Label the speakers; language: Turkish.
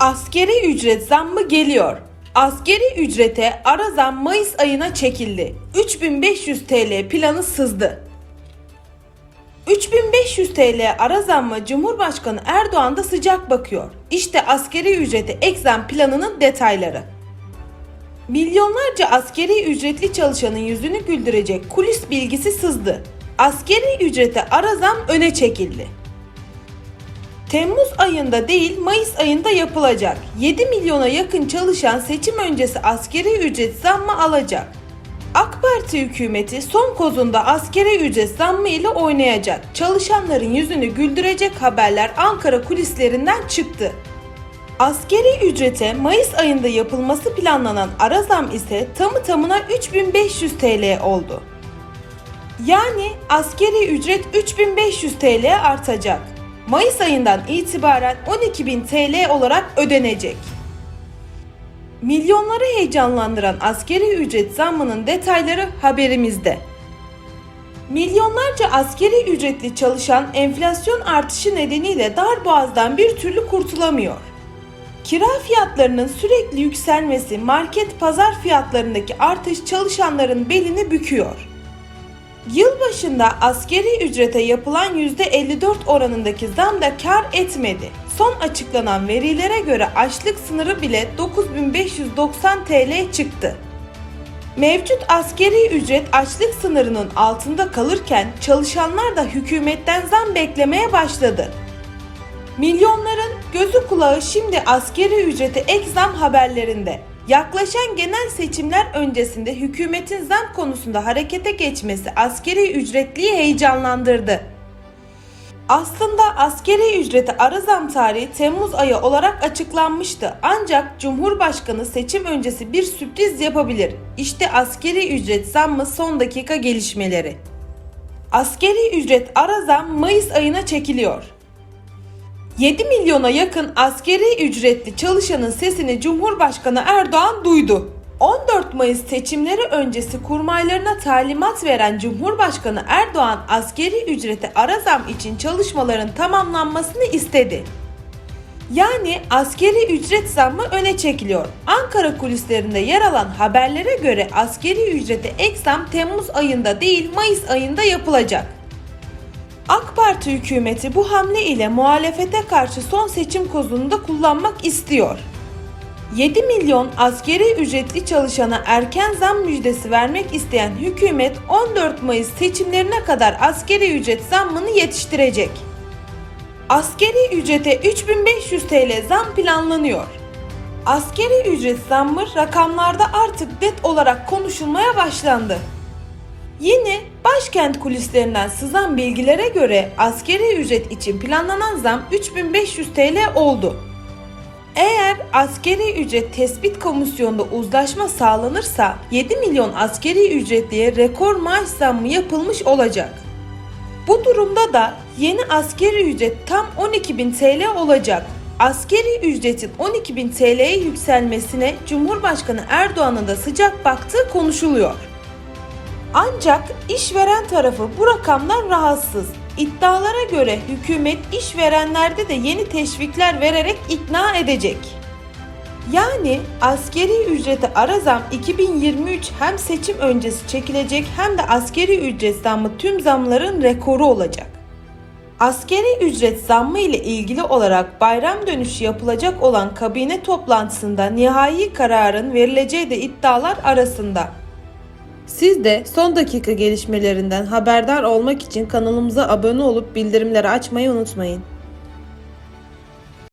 Speaker 1: Askeri ücret zammı geliyor. Askeri ücrete ara zam Mayıs ayına çekildi. 3500 TL planı sızdı. 3500 TL ara zammı Cumhurbaşkanı Erdoğan da sıcak bakıyor. İşte askeri ücrete ek zam planının detayları. Milyonlarca askeri ücretli çalışanın yüzünü güldürecek kulis bilgisi sızdı. Askeri ücrete ara zam öne çekildi. Temmuz ayında değil Mayıs ayında yapılacak. 7 milyona yakın çalışan seçim öncesi askeri ücret zammı alacak. AK Parti hükümeti son kozunda askeri ücret zammı ile oynayacak. Çalışanların yüzünü güldürecek haberler Ankara kulislerinden çıktı. Askeri ücrete Mayıs ayında yapılması planlanan ara zam ise tamı tamına 3500 TL oldu. Yani askeri ücret 3500 TL artacak. Mayıs ayından itibaren 12.000 TL olarak ödenecek. Milyonları heyecanlandıran askeri ücret zammının detayları haberimizde. Milyonlarca askeri ücretli çalışan enflasyon artışı nedeniyle dar boğazdan bir türlü kurtulamıyor. Kira fiyatlarının sürekli yükselmesi, market pazar fiyatlarındaki artış çalışanların belini büküyor. Yılbaşında askeri ücrete yapılan %54 oranındaki zam da kar etmedi. Son açıklanan verilere göre açlık sınırı bile 9590 TL çıktı. Mevcut askeri ücret açlık sınırının altında kalırken çalışanlar da hükümetten zam beklemeye başladı. Milyonların gözü kulağı şimdi askeri ücrete ek zam haberlerinde. Yaklaşan genel seçimler öncesinde hükümetin zam konusunda harekete geçmesi askeri ücretliyi heyecanlandırdı. Aslında askeri ücrete ara zam tarihi Temmuz ayı olarak açıklanmıştı. Ancak Cumhurbaşkanı seçim öncesi bir sürpriz yapabilir. İşte askeri ücret zammı son dakika gelişmeleri. Askeri ücret ara zam Mayıs ayına çekiliyor. 7 milyona yakın askeri ücretli çalışanın sesini Cumhurbaşkanı Erdoğan duydu. 14 Mayıs seçimleri öncesi kurmaylarına talimat veren Cumhurbaşkanı Erdoğan askeri ücrete ara zam için çalışmaların tamamlanmasını istedi. Yani askeri ücret zammı öne çekiliyor. Ankara kulislerinde yer alan haberlere göre askeri ücrete ek zam Temmuz ayında değil Mayıs ayında yapılacak. AK Parti hükümeti bu hamle ile muhalefete karşı son seçim kozunu da kullanmak istiyor. 7 milyon askeri ücretli çalışana erken zam müjdesi vermek isteyen hükümet 14 Mayıs seçimlerine kadar askeri ücret zammını yetiştirecek. Askeri ücrete 3500 TL zam planlanıyor. Askeri ücret zammı rakamlarda artık net olarak konuşulmaya başlandı. Yine başkent kulislerinden sızan bilgilere göre askeri ücret için planlanan zam 3500 TL oldu. Eğer askeri ücret tespit komisyonunda uzlaşma sağlanırsa 7 milyon askeri ücretliye rekor maaş zammı yapılmış olacak. Bu durumda da yeni askeri ücret tam 12.000 TL olacak. Askeri ücretin 12.000 TL'ye yükselmesine Cumhurbaşkanı Erdoğan'ın da sıcak baktığı konuşuluyor. Ancak işveren tarafı bu rakamdan rahatsız. İddialara göre hükümet işverenlerde de yeni teşvikler vererek ikna edecek. Yani askeri ücrete ara zam 2023 hem seçim öncesi çekilecek hem de askeri ücret zammı tüm zamların rekoru olacak. Askeri ücret zammı ile ilgili olarak bayram dönüşü yapılacak olan kabine toplantısında nihai kararın verileceği de iddialar arasında. Siz de son dakika gelişmelerinden haberdar olmak için kanalımıza abone olup bildirimleri açmayı unutmayın.